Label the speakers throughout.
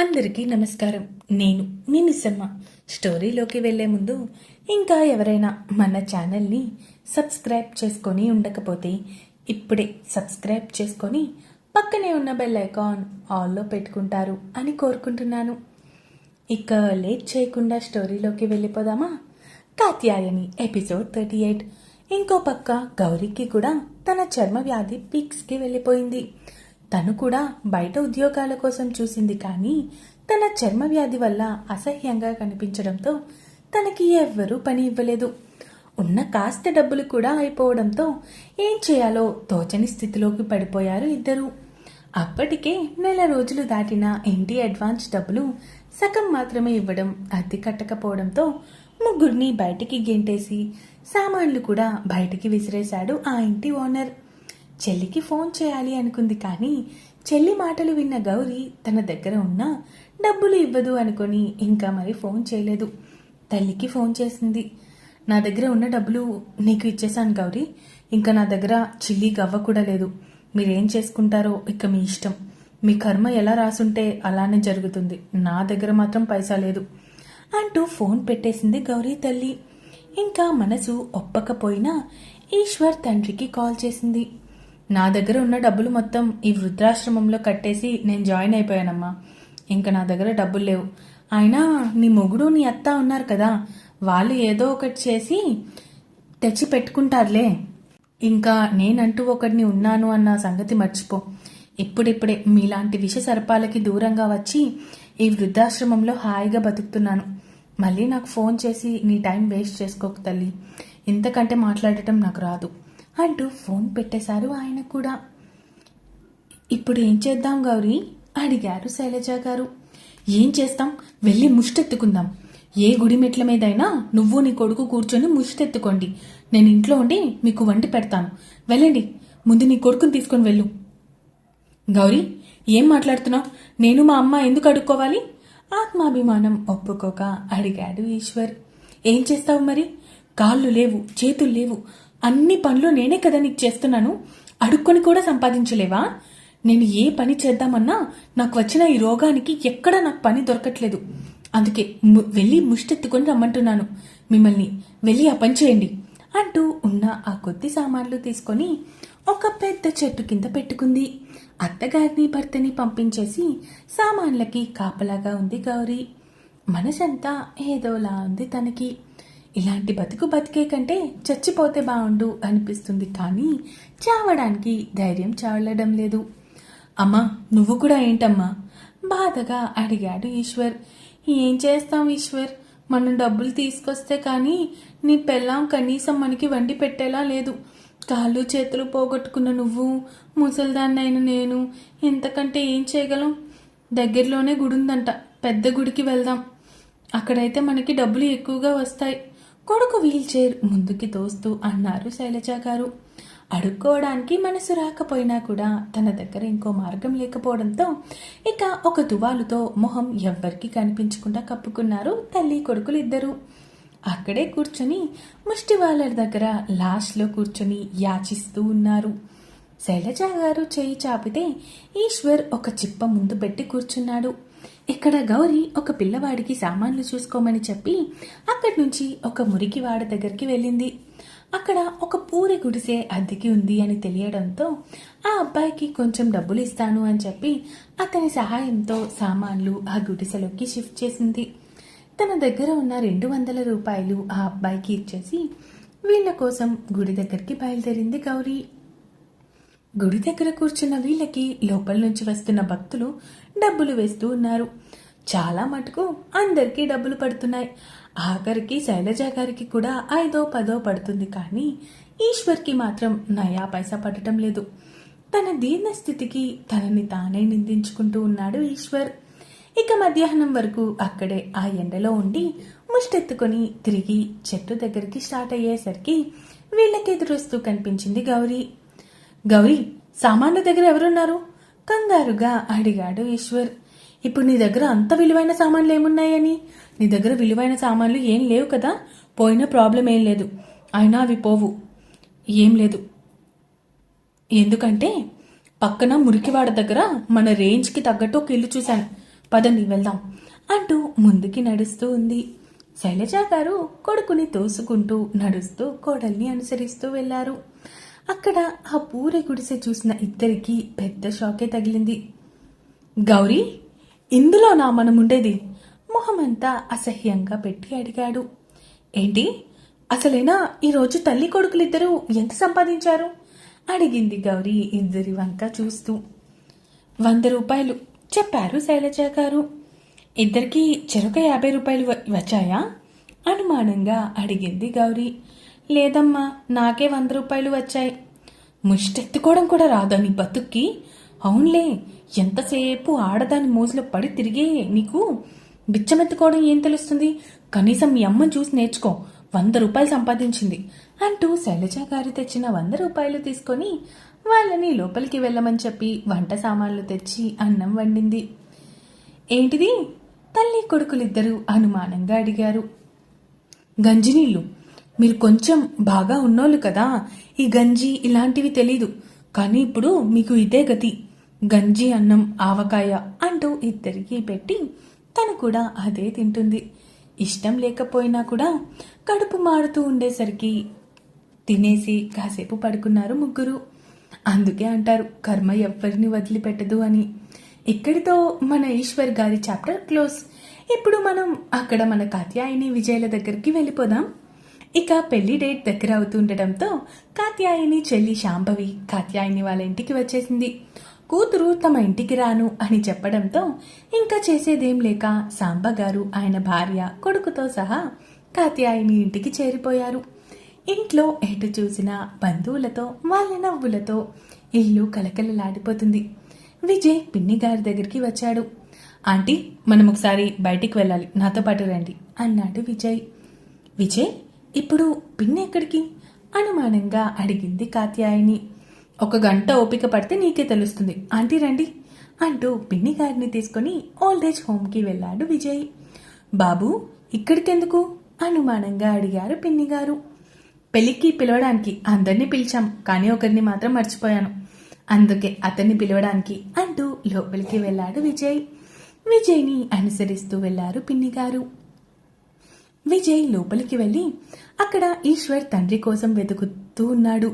Speaker 1: అందరికీ నమస్కారం నేను మీ మిస్సమ్మ స్టోరీలోకి వెళ్లే ముందు ఇంకా ఎవరైనా మన ఛానల్ని సబ్స్క్రైబ్ చేసుకొని ఉండకపోతే ఇప్పుడే సబ్స్క్రైబ్ చేసుకొని పక్కనే ఉన్న బెల్ ఐకాన్ ఆల్లో పెట్టుకుంటారు అని కోరుకుంటున్నాను ఇక లేట్ చేయకుండా స్టోరీలోకి వెళ్ళిపోదామా కాత్యాయని ఎపిసోడ్ థర్టీ ఎయిట్ ఇంకో పక్క గౌరీకి కూడా తన చర్మ వ్యాధి పిక్స్కి వెళ్ళిపోయింది తను కూడా బయట ఉద్యోగాల కోసం చూసింది కానీ తన చర్మ వ్యాధి వల్ల అసహ్యంగా కనిపించడంతో తనకి ఎవ్వరూ పని ఇవ్వలేదు ఉన్న కాస్త డబ్బులు కూడా అయిపోవడంతో ఏం చేయాలో తోచని స్థితిలోకి పడిపోయారు ఇద్దరు అప్పటికే నెల రోజులు దాటిన ఇంటి అడ్వాన్స్ డబ్బులు సగం మాత్రమే ఇవ్వడం అద్దె కట్టకపోవడంతో ముగ్గురిని బయటికి గెంటేసి సామాన్లు కూడా బయటికి విసిరేశాడు ఆ ఇంటి ఓనర్ చెల్లికి ఫోన్ చేయాలి అనుకుంది కానీ చెల్లి మాటలు విన్న గౌరీ తన దగ్గర ఉన్న డబ్బులు ఇవ్వదు అనుకొని ఇంకా మరి ఫోన్ చేయలేదు తల్లికి ఫోన్ చేసింది నా దగ్గర ఉన్న డబ్బులు నీకు ఇచ్చేశాను గౌరీ ఇంకా నా దగ్గర చిల్లి గవ్వ కూడా లేదు మీరేం చేసుకుంటారో ఇక మీ ఇష్టం మీ కర్మ ఎలా రాసుంటే అలానే జరుగుతుంది నా దగ్గర మాత్రం పైసా లేదు అంటూ ఫోన్ పెట్టేసింది గౌరీ తల్లి ఇంకా మనసు ఒప్పకపోయినా ఈశ్వర్ తండ్రికి కాల్ చేసింది నా దగ్గర ఉన్న డబ్బులు మొత్తం ఈ వృద్ధాశ్రమంలో కట్టేసి నేను జాయిన్ అయిపోయానమ్మా ఇంకా నా దగ్గర డబ్బులు లేవు అయినా నీ మొగుడు నీ అత్త ఉన్నారు కదా వాళ్ళు ఏదో ఒకటి చేసి తెచ్చి పెట్టుకుంటారులే ఇంకా నేనంటూ ఒకటిని ఉన్నాను అన్న సంగతి మర్చిపో ఇప్పుడిప్పుడే మీలాంటి విష సర్పాలకి దూరంగా వచ్చి ఈ వృద్ధాశ్రమంలో హాయిగా బతుకుతున్నాను మళ్ళీ నాకు ఫోన్ చేసి నీ టైం వేస్ట్ చేసుకోకు తల్లి ఇంతకంటే మాట్లాడటం నాకు రాదు అంటూ ఫోన్ పెట్టేశారు ఆయన కూడా ఇప్పుడు ఏం చేద్దాం గౌరీ అడిగారు శైలజ గారు ఏం చేస్తాం వెళ్ళి ముష్టెత్తుకుందాం ఏ గుడి మెట్ల మీదైనా నువ్వు నీ కొడుకు కూర్చొని ముష్టెత్తుకోండి నేను ఇంట్లో ఉండి మీకు వండి పెడతాను వెళ్ళండి ముందు నీ కొడుకుని తీసుకొని వెళ్ళు గౌరీ ఏం మాట్లాడుతున్నావు నేను మా అమ్మ ఎందుకు అడుక్కోవాలి ఆత్మాభిమానం ఒప్పుకోక అడిగాడు ఈశ్వర్ ఏం చేస్తావు మరి కాళ్ళు లేవు చేతులు లేవు అన్ని పనులు నేనే కదా నీకు చేస్తున్నాను అడుక్కొని కూడా సంపాదించలేవా నేను ఏ పని చేద్దామన్నా నాకు వచ్చిన ఈ రోగానికి ఎక్కడా నాకు పని దొరకట్లేదు అందుకే వెళ్ళి ముష్టెత్తుకొని రమ్మంటున్నాను మిమ్మల్ని వెళ్ళి ఆ పని చేయండి అంటూ ఉన్న ఆ కొద్ది సామాన్లు తీసుకొని ఒక పెద్ద చెట్టు కింద పెట్టుకుంది అత్తగారిని భర్తని పంపించేసి సామాన్లకి కాపలాగా ఉంది గౌరీ మనసంతా ఏదోలా ఉంది తనకి ఇలాంటి బతుకు బతికే కంటే చచ్చిపోతే బాగుండు అనిపిస్తుంది కానీ చావడానికి ధైర్యం చావడం లేదు అమ్మా నువ్వు కూడా ఏంటమ్మా బాధగా అడిగాడు ఈశ్వర్ ఏం చేస్తాం ఈశ్వర్ మనం డబ్బులు తీసుకొస్తే కానీ నీ పెళ్ళాం కనీసం మనకి వండి పెట్టేలా లేదు కాళ్ళు చేతులు పోగొట్టుకున్న నువ్వు ముసలిదాన్నైన నేను ఇంతకంటే ఏం చేయగలం దగ్గరలోనే గుడి ఉందంట పెద్ద గుడికి వెళ్దాం అక్కడైతే మనకి డబ్బులు ఎక్కువగా వస్తాయి కొడుకు వీల్చైర్ ముందుకి తోస్తూ అన్నారు శైలజ గారు అడుక్కోవడానికి మనసు రాకపోయినా కూడా తన దగ్గర ఇంకో మార్గం లేకపోవడంతో ఇక ఒక తువాలుతో మొహం ఎవ్వరికి కనిపించకుండా కప్పుకున్నారు తల్లి కొడుకులు ఇద్దరు అక్కడే కూర్చొని ముష్టి వాళ్ళ దగ్గర లాస్ట్లో కూర్చొని యాచిస్తూ ఉన్నారు శైలజ గారు చేయి చాపితే ఈశ్వర్ ఒక చిప్ప ముందు పెట్టి కూర్చున్నాడు ఇక్కడ గౌరీ ఒక పిల్లవాడికి సామాన్లు చూసుకోమని చెప్పి అక్కడి నుంచి ఒక మురికివాడ దగ్గరికి వెళ్ళింది అక్కడ ఒక పూరి గుడిసె అద్దెకి ఉంది అని తెలియడంతో ఆ అబ్బాయికి కొంచెం డబ్బులు ఇస్తాను అని చెప్పి అతని సహాయంతో సామాన్లు ఆ గుడిసెలోకి షిఫ్ట్ చేసింది తన దగ్గర ఉన్న రెండు వందల రూపాయలు ఆ అబ్బాయికి ఇచ్చేసి వీళ్ళ కోసం గుడి దగ్గరికి బయలుదేరింది గౌరీ గుడి దగ్గర కూర్చున్న వీళ్ళకి లోపల నుంచి వస్తున్న భక్తులు డబ్బులు వేస్తూ ఉన్నారు చాలా మటుకు అందరికీ డబ్బులు పడుతున్నాయి ఆఖరికి శైలజ గారికి కూడా ఐదో పదో పడుతుంది కానీ ఈశ్వర్కి మాత్రం నయా పైసా పడటం లేదు తన దీర్ణ స్థితికి తనని తానే నిందించుకుంటూ ఉన్నాడు ఈశ్వర్ ఇక మధ్యాహ్నం వరకు అక్కడే ఆ ఎండలో ఉండి ముష్టెత్తుకుని తిరిగి చెట్టు దగ్గరికి స్టార్ట్ అయ్యేసరికి ఎదురొస్తూ కనిపించింది గౌరీ గౌరీ సామాన్ల దగ్గర ఎవరున్నారు కంగారుగా అడిగాడు ఈశ్వర్ ఇప్పుడు నీ దగ్గర అంత విలువైన సామాన్లు ఏమున్నాయని నీ దగ్గర విలువైన సామాన్లు ఏం లేవు కదా పోయిన ప్రాబ్లం ఏం లేదు అయినా అవి పోవు ఏం లేదు ఎందుకంటే పక్కన మురికివాడ దగ్గర మన రేంజ్కి తగ్గట్టు ఒక ఇల్లు చూశాను పదండి వెళ్దాం అంటూ ముందుకి నడుస్తూ ఉంది శైలజా గారు కొడుకుని తోసుకుంటూ నడుస్తూ కోడల్ని అనుసరిస్తూ వెళ్లారు అక్కడ ఆ పూర గుడిసె చూసిన ఇద్దరికి పెద్ద షాకే తగిలింది గౌరీ ఇందులో మనం మనముండేది మొహమంతా అసహ్యంగా పెట్టి అడిగాడు ఏంటి అసలేనా ఈరోజు తల్లి కొడుకులిద్దరూ ఎంత సంపాదించారు అడిగింది గౌరీ ఇద్దరి వంక చూస్తూ వంద రూపాయలు చెప్పారు శైలజ గారు ఇద్దరికి చెరొక యాభై రూపాయలు వచ్చాయా అనుమానంగా అడిగింది గౌరీ లేదమ్మా నాకే వంద రూపాయలు వచ్చాయి ముష్టెత్తుకోవడం కూడా రాదా నీ బతుక్కి అవునులే ఎంతసేపు ఆడదాని మోజులో పడి తిరిగే నీకు బిచ్చమెత్తుకోవడం ఏం తెలుస్తుంది కనీసం మీ అమ్మ చూసి నేర్చుకో వంద రూపాయలు సంపాదించింది అంటూ శైలజ గారు తెచ్చిన వంద రూపాయలు తీసుకొని వాళ్ళని లోపలికి వెళ్ళమని చెప్పి వంట సామాన్లు తెచ్చి అన్నం వండింది ఏంటిది తల్లి కొడుకులిద్దరూ అనుమానంగా అడిగారు గంజినీళ్ళు మీరు కొంచెం బాగా ఉన్నోళ్ళు కదా ఈ గంజి ఇలాంటివి తెలీదు కానీ ఇప్పుడు మీకు ఇదే గతి గంజి అన్నం ఆవకాయ అంటూ ఇద్దరికి పెట్టి తను కూడా అదే తింటుంది ఇష్టం లేకపోయినా కూడా కడుపు మారుతూ ఉండేసరికి తినేసి కాసేపు పడుకున్నారు ముగ్గురు అందుకే అంటారు కర్మ ఎవ్వరిని వదిలిపెట్టదు అని ఇక్కడితో మన ఈశ్వర్ గారి చాప్టర్ క్లోజ్ ఇప్పుడు మనం అక్కడ మన కాత్యాయని విజయల దగ్గరికి వెళ్ళిపోదాం ఇక పెళ్లి డేట్ దగ్గర అవుతుండటంతో కాత్యాయని చెల్లి శాంభవి కాత్యాయని వాళ్ళ ఇంటికి వచ్చేసింది కూతురు తమ ఇంటికి రాను అని చెప్పడంతో ఇంకా చేసేదేం లేక సాంబగారు ఆయన భార్య కొడుకుతో సహా కాత్యాయని ఇంటికి చేరిపోయారు ఇంట్లో ఎటు చూసిన బంధువులతో వాళ్ళ నవ్వులతో ఇల్లు కలకలలాడిపోతుంది విజయ్ పిన్ని గారి దగ్గరికి వచ్చాడు ఆంటీ మనం ఒకసారి బయటికి వెళ్ళాలి నాతో పాటు రండి అన్నాడు విజయ్ విజయ్ ఇప్పుడు పిన్నెక్కడికి అనుమానంగా అడిగింది కాత్యాయని ఒక గంట ఓపిక పడితే నీకే తెలుస్తుంది ఆంటీ రండి అంటూ పిన్ని గారిని తీసుకుని ఓల్డ్ ఏజ్ హోమ్కి వెళ్ళాడు విజయ్ బాబు ఇక్కడికెందుకు అనుమానంగా అడిగారు పిన్ని గారు పెళ్ళికి పిలవడానికి అందరినీ పిలిచాం కానీ ఒకరిని మాత్రం మర్చిపోయాను అందుకే అతన్ని పిలవడానికి అంటూ లోపలికి వెళ్ళాడు విజయ్ విజయ్ని అనుసరిస్తూ వెళ్ళారు పిన్ని గారు విజయ్ లోపలికి వెళ్ళి అక్కడ ఈశ్వర్ తండ్రి కోసం వెతుకుతూ ఉన్నాడు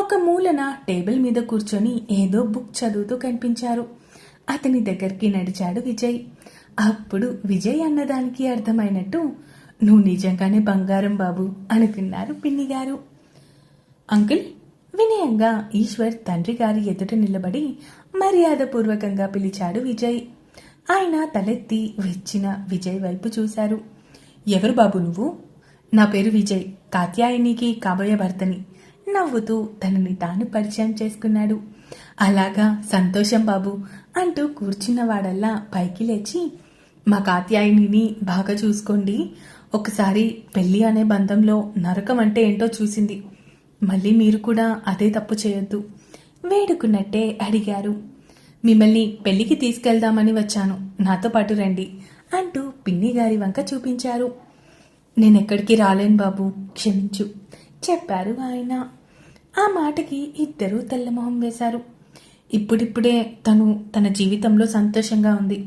Speaker 1: ఒక మూలన టేబుల్ మీద కూర్చొని ఏదో బుక్ చదువుతూ కనిపించారు అతని దగ్గరికి నడిచాడు విజయ్ అప్పుడు విజయ్ అన్నదానికి అర్థమైనట్టు నువ్వు నిజంగానే బంగారం బాబు అనుకున్నారు పిన్ని గారు అంకుల్ వినయంగా ఈశ్వర్ తండ్రి గారి ఎదుట నిలబడి మర్యాదపూర్వకంగా పిలిచాడు విజయ్ ఆయన తలెత్తి వెచ్చిన విజయ్ వైపు చూశారు ఎవరు బాబు నువ్వు నా పేరు విజయ్ కాత్యాయనికి కాబోయే భర్తని నవ్వుతూ తనని తాను పరిచయం చేసుకున్నాడు అలాగా సంతోషం బాబు అంటూ కూర్చున్నవాడల్లా పైకి లేచి మా కాత్యాయనిని బాగా చూసుకోండి ఒకసారి పెళ్ళి అనే బంధంలో నరకం అంటే ఏంటో చూసింది మళ్ళీ మీరు కూడా అదే తప్పు చేయొద్దు వేడుకున్నట్టే అడిగారు మిమ్మల్ని పెళ్లికి తీసుకెళ్దామని వచ్చాను నాతో పాటు రండి అంటూ పిన్నిగారి వంక చూపించారు నేనెక్కడికి రాలేను బాబు క్షమించు చెప్పారు ఆయన ఆ మాటకి ఇద్దరూ తెల్లమొహం వేశారు ఇప్పుడిప్పుడే తను తన జీవితంలో సంతోషంగా ఉంది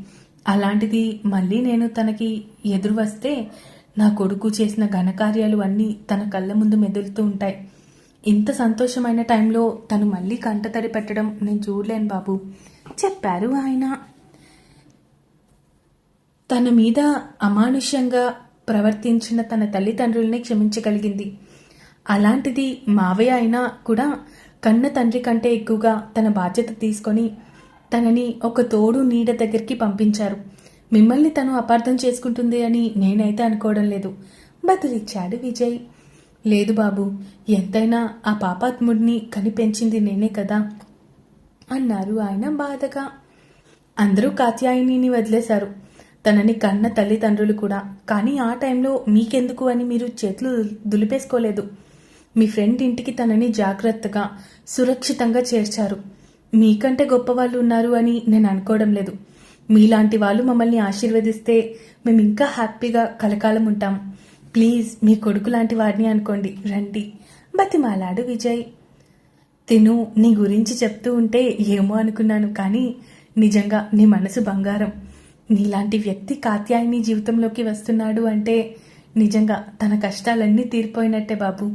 Speaker 1: అలాంటిది మళ్ళీ నేను తనకి ఎదురు వస్తే నా కొడుకు చేసిన ఘనకార్యాలు అన్నీ తన కళ్ళ ముందు మెదులుతూ ఉంటాయి ఇంత సంతోషమైన టైంలో తను మళ్ళీ కంటతడి పెట్టడం నేను చూడలేను బాబు చెప్పారు ఆయన తన మీద అమానుష్యంగా ప్రవర్తించిన తన తల్లిదండ్రుల్ని క్షమించగలిగింది అలాంటిది మావయ్య అయినా కూడా కన్న తండ్రి కంటే ఎక్కువగా తన బాధ్యత తీసుకొని తనని ఒక తోడు నీడ దగ్గరికి పంపించారు మిమ్మల్ని తను అపార్థం చేసుకుంటుంది అని నేనైతే అనుకోవడం లేదు బదిలిచ్చాడు విజయ్ లేదు బాబు ఎంతైనా ఆ పాపాత్ముడిని కనిపెంచింది నేనే కదా అన్నారు ఆయన బాధగా అందరూ కాత్యాయిని వదిలేశారు తనని కన్న తల్లిదండ్రులు కూడా కానీ ఆ టైంలో మీకెందుకు అని మీరు చేతులు దులిపేసుకోలేదు మీ ఫ్రెండ్ ఇంటికి తనని జాగ్రత్తగా సురక్షితంగా చేర్చారు మీకంటే గొప్పవాళ్ళు ఉన్నారు అని నేను అనుకోవడం లేదు మీలాంటి వాళ్ళు మమ్మల్ని ఆశీర్వదిస్తే మేము ఇంకా హ్యాపీగా కలకాలం ఉంటాం ప్లీజ్ మీ కొడుకు లాంటి వాడిని అనుకోండి రండి బతిమాలాడు విజయ్ తిను నీ గురించి చెప్తూ ఉంటే ఏమో అనుకున్నాను కానీ నిజంగా నీ మనసు బంగారం నీలాంటి వ్యక్తి కాత్యాయని జీవితంలోకి వస్తున్నాడు అంటే నిజంగా తన కష్టాలన్నీ తీరిపోయినట్టే బాబు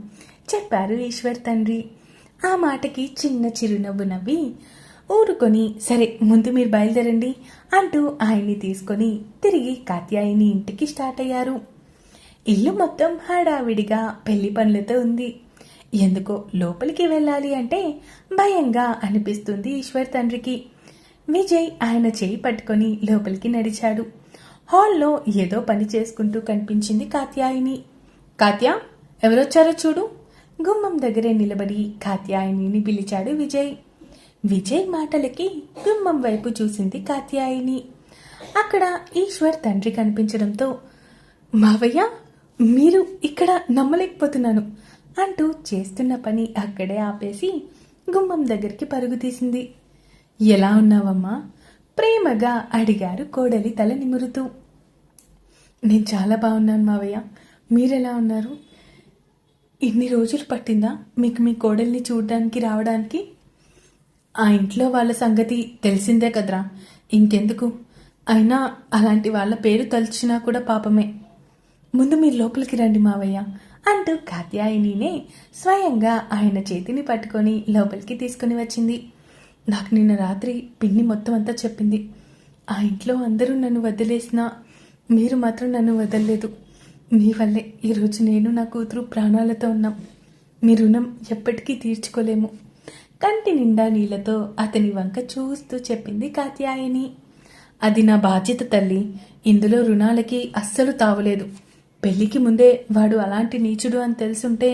Speaker 1: చెప్పారు ఈశ్వర్ తండ్రి ఆ మాటకి చిన్న చిరునవ్వు నవ్వి ఊరుకొని సరే ముందు మీరు బయలుదేరండి అంటూ ఆయన్ని తీసుకొని తిరిగి కాత్యాయని ఇంటికి స్టార్ట్ అయ్యారు ఇల్లు మొత్తం హడావిడిగా పెళ్లి పనులతో ఉంది ఎందుకో లోపలికి వెళ్ళాలి అంటే భయంగా అనిపిస్తుంది ఈశ్వర్ తండ్రికి విజయ్ ఆయన చేయి పట్టుకొని లోపలికి నడిచాడు హాల్లో ఏదో పని చేసుకుంటూ కనిపించింది కాత్యాయిని కాత్యా ఎవరొచ్చారో చూడు గుమ్మం దగ్గరే నిలబడి కాత్యాయిని పిలిచాడు విజయ్ విజయ్ మాటలకి గుమ్మం వైపు చూసింది కాత్యాయిని అక్కడ ఈశ్వర్ తండ్రి కనిపించడంతో మావయ్య మీరు ఇక్కడ నమ్మలేకపోతున్నాను అంటూ చేస్తున్న పని అక్కడే ఆపేసి గుమ్మం దగ్గరికి పరుగు తీసింది ఎలా ఉన్నావమ్మా ప్రేమగా అడిగారు కోడలి తల నిమురుతూ నేను చాలా బాగున్నాను మావయ్య మీరెలా ఉన్నారు ఇన్ని రోజులు పట్టిందా మీకు మీ కోడల్ని చూడడానికి రావడానికి ఆ ఇంట్లో వాళ్ళ సంగతి తెలిసిందే కదరా ఇంకెందుకు అయినా అలాంటి వాళ్ళ పేరు తలుచినా కూడా పాపమే ముందు మీరు లోపలికి రండి మావయ్య అంటూ కాత్యాయనినే స్వయంగా ఆయన చేతిని పట్టుకొని లోపలికి తీసుకుని వచ్చింది నాకు నిన్న రాత్రి పిన్ని మొత్తం అంతా చెప్పింది ఆ ఇంట్లో అందరూ నన్ను వదిలేసినా మీరు మాత్రం నన్ను వదలలేదు మీ వల్లే ఈరోజు నేను నా కూతురు ప్రాణాలతో ఉన్నాం మీ రుణం ఎప్పటికీ తీర్చుకోలేము కంటి నిండా నీళ్లతో అతని వంక చూస్తూ చెప్పింది కాత్యాయని అది నా బాధ్యత తల్లి ఇందులో రుణాలకి అస్సలు తావులేదు పెళ్లికి ముందే వాడు అలాంటి నీచుడు అని తెలుసుంటే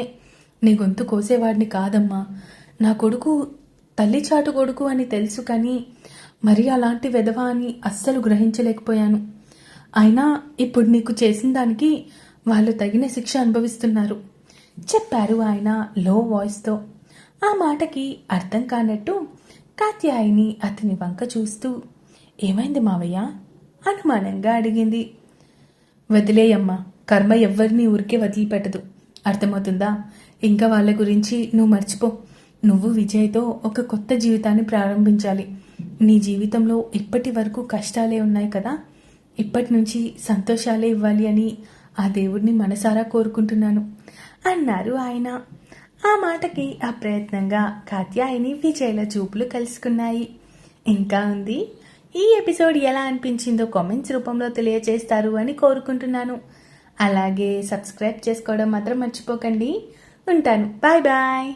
Speaker 1: నీ గొంతు కోసేవాడిని కాదమ్మా నా కొడుకు తల్లి చాటు కొడుకు అని తెలుసు కానీ మరి అలాంటి విధవ అని అస్సలు గ్రహించలేకపోయాను అయినా ఇప్పుడు నీకు చేసిన దానికి వాళ్ళు తగిన శిక్ష అనుభవిస్తున్నారు చెప్పారు ఆయన లో వాయిస్తో ఆ మాటకి అర్థం కానట్టు కాత్యాయిని అతని వంక చూస్తూ ఏమైంది మావయ్య అనుమానంగా అడిగింది వదిలేయమ్మా కర్మ ఎవ్వరినీ ఊరికే వదిలిపెట్టదు అర్థమవుతుందా ఇంకా వాళ్ళ గురించి నువ్వు మర్చిపో నువ్వు విజయ్తో ఒక కొత్త జీవితాన్ని ప్రారంభించాలి నీ జీవితంలో ఇప్పటి వరకు కష్టాలే ఉన్నాయి కదా ఇప్పటి నుంచి సంతోషాలే ఇవ్వాలి అని ఆ దేవుడిని మనసారా కోరుకుంటున్నాను అన్నారు ఆయన ఆ మాటకి ఆ ప్రయత్నంగా కాత్యాయని విజయ్ల చూపులు కలుసుకున్నాయి ఇంకా ఉంది ఈ ఎపిసోడ్ ఎలా అనిపించిందో కామెంట్స్ రూపంలో తెలియజేస్తారు అని కోరుకుంటున్నాను అలాగే సబ్స్క్రైబ్ చేసుకోవడం మాత్రం మర్చిపోకండి ఉంటాను బాయ్ బాయ్